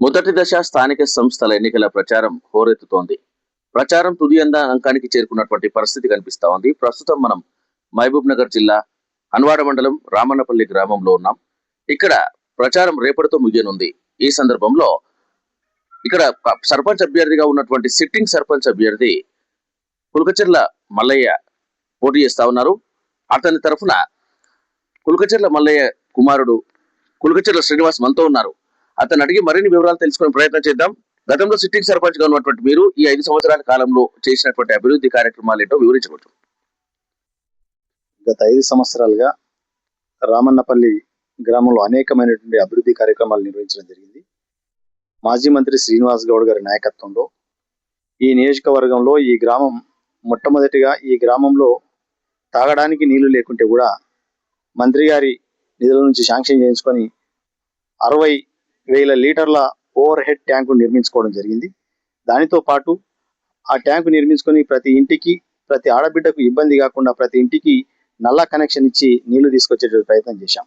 మొదటి దశ స్థానిక సంస్థల ఎన్నికల ప్రచారం హోరెత్తుతోంది. ప్రచారం తుది అంకానికి చేరుకున్నటువంటి పరిస్థితి కనిపిస్తా ఉంది. ప్రస్తుతం మనం మహబూబ్ నగర్ జిల్లా అన్వాడ మండలం రామన్నపల్లి గ్రామంలో ఉన్నాం. ఇక్కడ ప్రచారం రేపటితో ముగియనుంది. ఈ సందర్భంలో ఇక్కడ సర్పంచ్ అభ్యర్థిగా ఉన్నటువంటి సిట్టింగ్ సర్పంచ్ అభ్యర్థి కులకచెర్ల మల్లయ్య పోటీ చేస్తా ఉన్నారు. అతని తరఫున కులకచెర్ల మల్లయ్య కుమారుడు కులకచెర్ల శ్రీనివాస్ మనతో ఉన్నారు. అతను అడిగి మరిన్ని వివరాలు తెలుసుకునే ప్రయత్నం చేద్దాం. గతంలో సిట్టింగ్ సర్పంచ్గా ఉన్నటువంటి మీరు ఈ ఐదు సంవత్సరాల కాలంలో చేసినటువంటి అభివృద్ధి కార్యక్రమాలు ఏంటో వివరించవచ్చు గత ఐదు సంవత్సరాలుగా రామన్నపల్లి గ్రామంలో అనేకమైనటువంటి అభివృద్ధి కార్యక్రమాలు నిర్వహించడం జరిగింది. మాజీ మంత్రి శ్రీనివాస్ గౌడ్ గారి నాయకత్వంలో ఈ నియోజకవర్గంలో ఈ గ్రామం మొట్టమొదటిగా ఈ గ్రామంలో తాగడానికి నీళ్ళు లేకుంటే కూడా మంత్రి గారి నిధుల నుంచి శాంక్షన్ చేయించుకొని అరవై వేల లీటర్ల ఓవర్ హెడ్ ట్యాంకు నిర్మించుకోవడం జరిగింది. దానితో పాటు ఆ ట్యాంకు నిర్మించుకొని ప్రతి ఇంటికి ప్రతి ఆడబిడ్డకు ఇబ్బంది కాకుండా ప్రతి ఇంటికి నల్ల కనెక్షన్ ఇచ్చి నీళ్ళు తీసుకొచ్చేటువంటి ప్రయత్నం చేశాం.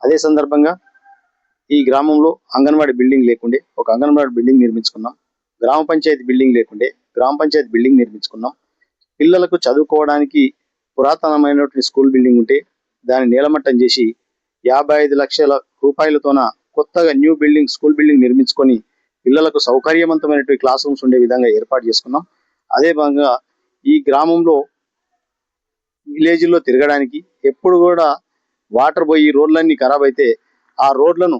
అదే సందర్భంగా ఈ గ్రామంలో అంగన్వాడీ బిల్డింగ్ లేకుండే ఒక అంగన్వాడీ బిల్డింగ్ నిర్మించుకున్నాం. గ్రామ పంచాయతీ బిల్డింగ్ లేకుండే గ్రామ పంచాయతీ బిల్డింగ్ నిర్మించుకున్నాం. పిల్లలకు చదువుకోవడానికి పురాతనమైనటువంటి స్కూల్ బిల్డింగ్ ఉంటే దాన్ని నీలమట్టం చేసి యాభై ఐదు లక్షల రూపాయలతోన కొత్తగా న్యూ బిల్డింగ్ స్కూల్ బిల్డింగ్ నిర్మించుకొని పిల్లలకు సౌకర్యవంతమైనటువంటి క్లాస్ రూమ్స్ ఉండే విధంగా ఏర్పాటు చేసుకున్నాం. అదే విధంగా ఈ గ్రామంలో విలేజ్లో తిరగడానికి ఎప్పుడు కూడా వాటర్ పోయి రోడ్లన్నీ ఖరాబ్ అయితే ఆ రోడ్లను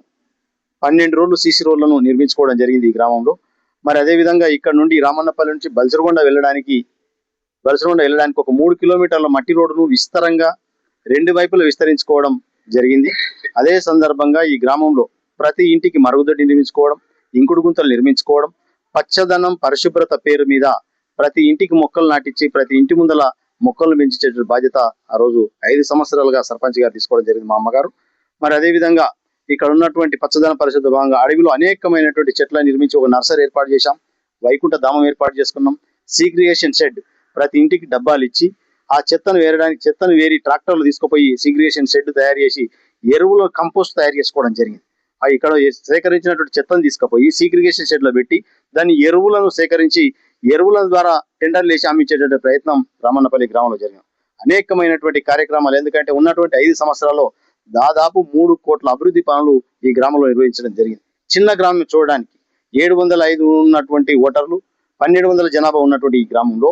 పన్నెండు రోడ్లు సీసీ రోడ్లను నిర్మించుకోవడం జరిగింది ఈ గ్రామంలో. మరి అదే విధంగా ఇక్కడ నుండి రామన్నపల్లి నుంచి బల్సరగొండ వెళ్ళడానికి బల్సరగొండ వెళ్ళడానికి ఒక మూడు కిలోమీటర్ల మట్టి రోడ్డును విస్తరంగా రెండు వైపులు విస్తరించుకోవడం జరిగింది. అదే సందర్భంగా ఈ గ్రామంలో ప్రతి ఇంటికి మరుగుదొడ్డి నిర్మించుకోవడం ఇంకుడు గుంతలు నిర్మించుకోవడం పచ్చదనం పరిశుభ్రత పేరు మీద ప్రతి ఇంటికి మొక్కలు నాటించి ప్రతి ఇంటి ముందల మొక్కలను పెంచేటువంటి బాధ్యత ఆ రోజు ఐదు సంవత్సరాలుగా సర్పంచ్ గారు తీసుకోవడం జరిగింది మా అమ్మగారు. మరి అదే విధంగా ఇక్కడ ఉన్నటువంటి పచ్చదన పరిశుద్ధ భాగంగా అడవిలో అనేకమైనటువంటి చెట్లను నిర్మించి ఒక నర్సరీ ఏర్పాటు చేశాం. వైకుంఠ ధామం ఏర్పాటు చేసుకున్నాం. సీగ్రియేషన్ షెడ్ ప్రతి ఇంటికి డబ్బాలు ఇచ్చి ఆ చెత్తను వేరడానికి చెత్తను వేరి ట్రాక్టర్లు తీసుకుపోయి సీగ్రియేషన్ షెడ్ తయారు చేసి ఎరువుల కంపోస్ట్ తయారు చేసుకోవడం జరిగింది. ఇక్కడ సేకరించినటువంటి చెత్తను తీసుకుపోయి సీగ్రిగేషన్ షెడ్లో పెట్టి దాన్ని ఎరువులను సేకరించి ఎరువుల ద్వారా టెండర్లు వేసి అమ్మించేటువంటి ప్రయత్నం రామన్నపల్లి గ్రామంలో జరిగింది. అనేకమైనటువంటి కార్యక్రమాలు ఎందుకంటే ఉన్నటువంటి ఐదు సంవత్సరాల్లో దాదాపు మూడు కోట్ల అభివృద్ధి పనులు ఈ గ్రామంలో నిర్వహించడం జరిగింది. చిన్న గ్రామం చూడడానికి ఏడు వందల ఐదు ఉన్నటువంటి ఓటర్లు పన్నెండు వందల జనాభా ఉన్నటువంటి ఈ గ్రామంలో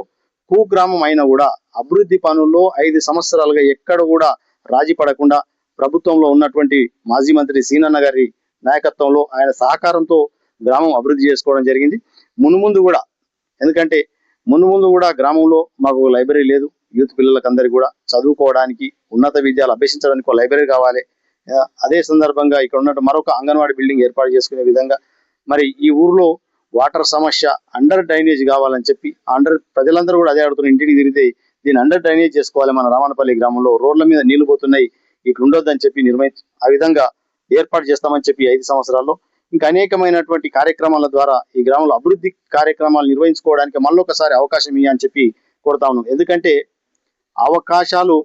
కూ గ్రామం అయినా కూడా అభివృద్ధి పనుల్లో ఐదు సంవత్సరాలుగా ఎక్కడ కూడా రాజీ పడకుండా ప్రభుత్వంలో ఉన్నటువంటి మాజీ మంత్రి సీనన్న గారి నాయకత్వంలో ఆయన సహకారంతో గ్రామం అభివృద్ధి చేసుకోవడం జరిగింది. మునుముందు కూడా ఎందుకంటే ముందు ముందు కూడా గ్రామంలో మాకు లైబ్రరీ లేదు. యూత్ పిల్లలకందరికీ కూడా చదువుకోవడానికి ఉన్నత విద్యలు అభ్యసించడానికి ఒక లైబ్రరీ కావాలి. అదే సందర్భంగా ఇక్కడ ఉన్నట్టు మరొక అంగన్వాడీ బిల్డింగ్ ఏర్పాటు చేసుకునే విధంగా మరి ఈ ఊర్లో వాటర్ సమస్య అండర్ డ్రైనేజ్ కావాలని చెప్పి అండర్ ప్రజలందరూ కూడా అదే అడుగుతున్నారు. ఇంటికి తిరిగితే దీన్ని అండర్ డ్రైనేజ్ చేసుకోవాలి మన రామనపల్లి గ్రామంలో. రోడ్ల మీద నీళ్ళు పోతున్నాయి. ఇక్కడ ఉండొద్దని చెప్పి నిర్మయ ఆ విధంగా ఏర్పాటు చేస్తామని చెప్పి ఐదు సంవత్సరాల్లో ఇంకా అనేకమైనటువంటి కార్యక్రమాల ద్వారా ఈ గ్రామంలో అభివృద్ధి కార్యక్రమాలు నిర్వహించుకోవడానికి మళ్ళొకసారి అవకాశం ఇయ్య అని చెప్పి కోరుతా ఉన్నాం. ఎందుకంటే అవకాశాలు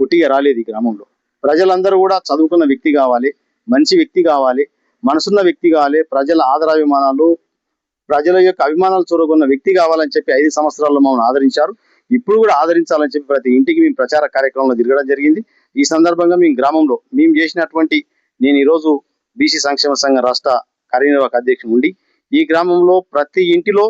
పుట్టిగా రాలేదు ఈ గ్రామంలో. ప్రజలందరూ కూడా చదువుకున్న వ్యక్తి కావాలి మంచి వ్యక్తి కావాలి మనసున్న వ్యక్తి కావాలి ప్రజల ఆదరాభిమానాలు ప్రజల యొక్క అభిమానాలు చూరగొన్న వ్యక్తి కావాలని చెప్పి ఐదు సంవత్సరాల్లో మమ్మల్ని ఆదరించారు. ఇప్పుడు కూడా ఆదరించాలని చెప్పి ప్రతి ఇంటికి మేము ప్రచార కార్యక్రమంలో తిరగడం జరిగింది. ఈ సందర్భంగా మేము గ్రామంలో మేము చేసినటువంటి నేను ఈరోజు బీసీ సంక్షేమ సంఘం రాష్ట్ర కార్యనిర్వాహక అధ్యక్షుడు ఉండి ఈ గ్రామంలో ప్రతి ఇంటిలో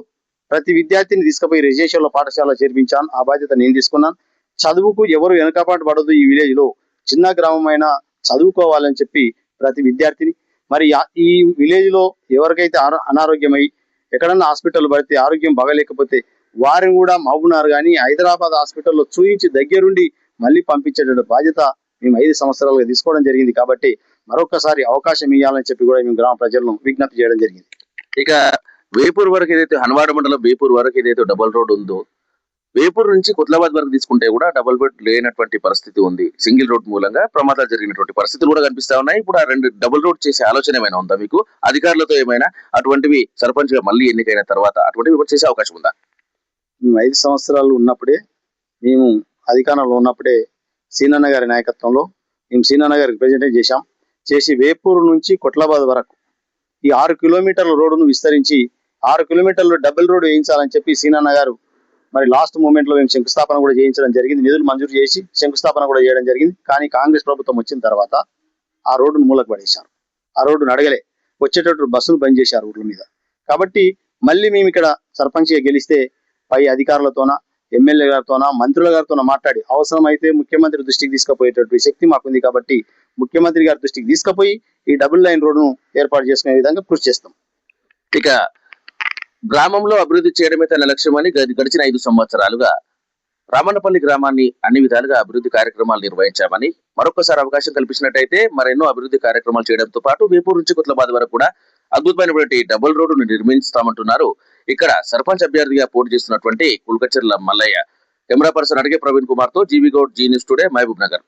ప్రతి విద్యార్థిని తీసుకుపోయి రెసిడెన్షియల్ పాఠశాల చేర్పించాను. ఆ బాధ్యత నేను తీసుకున్నాను. చదువుకు ఎవరు వెనకపాటు పడదు ఈ విలేజ్లో చిన్న అయినా చదువుకోవాలని చెప్పి ప్రతి విద్యార్థిని. మరి ఈ విలేజ్లో ఎవరికైతే అనారోగ్యమై ఎక్కడన్నా హాస్పిటల్ పడితే ఆరోగ్యం బాగలేకపోతే వారిని కూడా మహబూబ్నగర్ కానీ హైదరాబాద్ హాస్పిటల్లో చూయించి దగ్గరుండి మళ్ళీ పంపించేటువంటి బాధ్యత మేము ఐదు సంవత్సరాలుగా తీసుకోవడం జరిగింది కాబట్టి మరొకసారి అవకాశం ఇవ్వాలని చెప్పి కూడా మేము గ్రామ ప్రజలను విజ్ఞప్తి చేయడం జరిగింది. ఇక వేపూర్ వరకు ఏదైతే హన్వాడ మండలం వేపూర్ వరకు ఏదైతే డబల్ రోడ్ ఉందో వేపూర్ నుంచి కుత్లాబాద్ వరకు తీసుకుంటే కూడా డబుల్ బెడ్ లేనటువంటి పరిస్థితి ఉంది. సింగిల్ రోడ్ మూలంగా ప్రమాదాలు జరిగినటువంటి పరిస్థితులు కూడా కనిపిస్తా ఉన్నాయి. ఇప్పుడు ఆ రెండు డబుల్ రోడ్ చేసే ఆలోచన ఏమైనా ఉందా మీకు? అధికారులతో ఏమైనా అటువంటివి సర్పంచ్గా మళ్ళీ ఎన్నికైన తర్వాత అటువంటివి చేసే అవకాశం ఉందా? మేము ఐదు సంవత్సరాలు ఉన్నప్పుడే మేము అధికారంలో ఉన్నప్పుడే సీనన్న గారి నాయకత్వంలో మేము సీనన్న గారికి ప్రజెంటేషన్ చేశాం. చేసి వేపూరు నుంచి కొట్లాబాద్ వరకు ఈ ఆరు కిలోమీటర్ల రోడ్డును విస్తరించి ఆరు కిలోమీటర్లు డబుల్ రోడ్ వేయించాలని చెప్పి సీనన్న గారు మరి లాస్ట్ మూమెంట్లో మేము శంకుస్థాపన కూడా చేయించడం జరిగింది. నిధులు మంజూరు చేసి శంకుస్థాపన కూడా చేయడం జరిగింది. కానీ కాంగ్రెస్ ప్రభుత్వం వచ్చిన తర్వాత ఆ రోడ్డును మూలకు పడేశారు. ఆ రోడ్డును అడగలే. వచ్చేటట్టు బస్సులు బంద్ చేశారు ఊర్ల మీద. కాబట్టి మళ్ళీ మేము ఇక్కడ సర్పంచ్గా గెలిస్తే పై అధికారులతోన ఎమ్మెల్యే గారితోన మంత్రుల గారితోన మాట్లాడి అవసరమైతే ముఖ్యమంత్రి దృష్టికి తీసుకుపోయేటటువంటి శక్తి మాకుంది కాబట్టి ముఖ్యమంత్రి గారి దృష్టికి తీసుకుపోయి ఈ డబుల్ లైన్ రోడ్డును ఏర్పాటు చేసుకునే విధంగా కృషి చేస్తాం. ఇక గ్రామంలో అభివృద్ధి చేయడమే తన లక్ష్యమని గడిచిన ఐదు సంవత్సరాలుగా రామన్నపల్లి గ్రామాన్ని అన్ని విధాలుగా అభివృద్ధి కార్యక్రమాలు నిర్వహించామని మరొకసారి అవకాశం కల్పించినట్టయితే మరెన్నో అభివృద్ధి కార్యక్రమాలు చేయడంతో పాటు వేపూరు నుంచి కుట్లబాద్ వరకు కూడా అద్భుతమైనటువంటి డబుల్ రోడ్డును నిర్మిస్తామంటున్నారు ఇక్కడ సర్పంచ్ అభ్యర్థిగా పోటీ చేస్తున్నటువంటి కుల్కచర్ల మల్లయ్య. కెమెరా పర్సన్ అడిగే ప్రవీణ్ కుమార్తో G V Goud Zee news today Mahabubnagar.